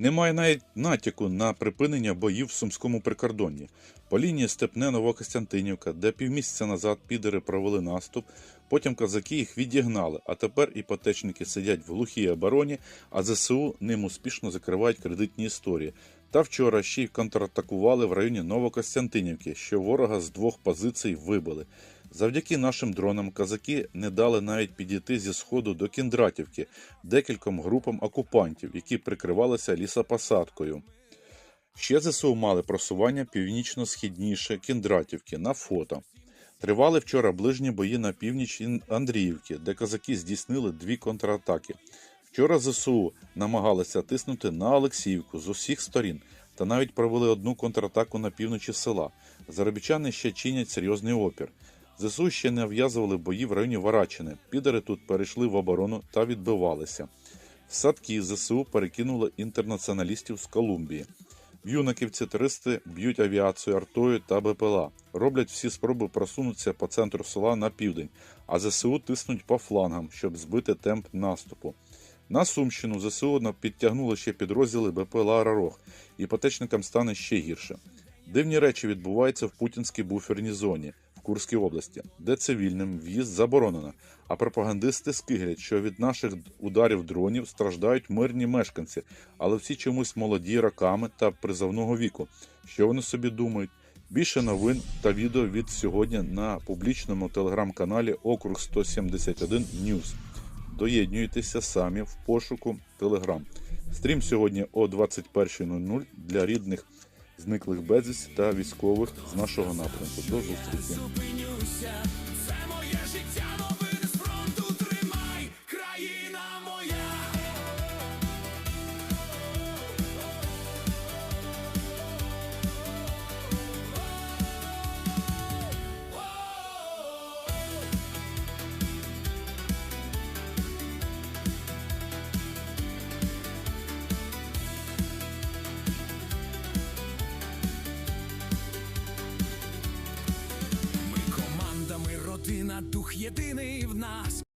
Немає навіть натяку на припинення боїв в сумському прикордонні. По лінії Степне Новокостянтинівка, де півмісяця назад підери провели наступ, потім козаки їх відігнали, а тепер іпотечники сидять в глухій обороні, а ЗСУ ним успішно закривають кредитні історії. Та вчора ще й контратакували в районі Новокостянтинівки, що ворога з двох позицій вибили. Завдяки нашим дронам казаки не дали навіть підійти зі сходу до Кіндратівки декільком групам окупантів, які прикривалися лісопосадкою. Ще ЗСУ мали просування північно-східніше Кіндратівки на фото. Тривали вчора ближні бої на північ Андріївки, де козаки здійснили дві контратаки. Вчора ЗСУ намагалися тиснути на Олексіївку з усіх сторін та навіть провели одну контратаку на півночі села. Заробітчани ще чинять серйозний опір. ЗСУ ще не в'язували бої в районі Варачини. Підери тут перейшли в оборону та відбивалися. В садки ЗСУ перекинули інтернаціоналістів з Колумбії. Юнаківці туристи б'ють авіацію артою та БПЛА. Роблять всі спроби просунутися по центру села на південь, а ЗСУ тиснуть по флангам, щоб збити темп наступу. На Сумщину ЗСУ підтягнули ще підрозділи БПЛА Рарох. Іпотечникам стане ще гірше. Дивні речі відбуваються в путінській буферній зоні Курській області, де цивільним в'їзд заборонено, а пропагандисти скиглять, що від наших ударів дронів страждають мирні мешканці, але всі чомусь молоді роками та призовного віку. Що вони собі думають? Більше новин та відео від сьогодні на публічному телеграм-каналі Округ 171 News. Доєднуйтеся самі в пошуку Телеграм. Стрім сьогодні о 21.00 для рідних зниклих безвісті та військових з нашого напрямку. До зустрічі. Родина, дух єдиний в нас.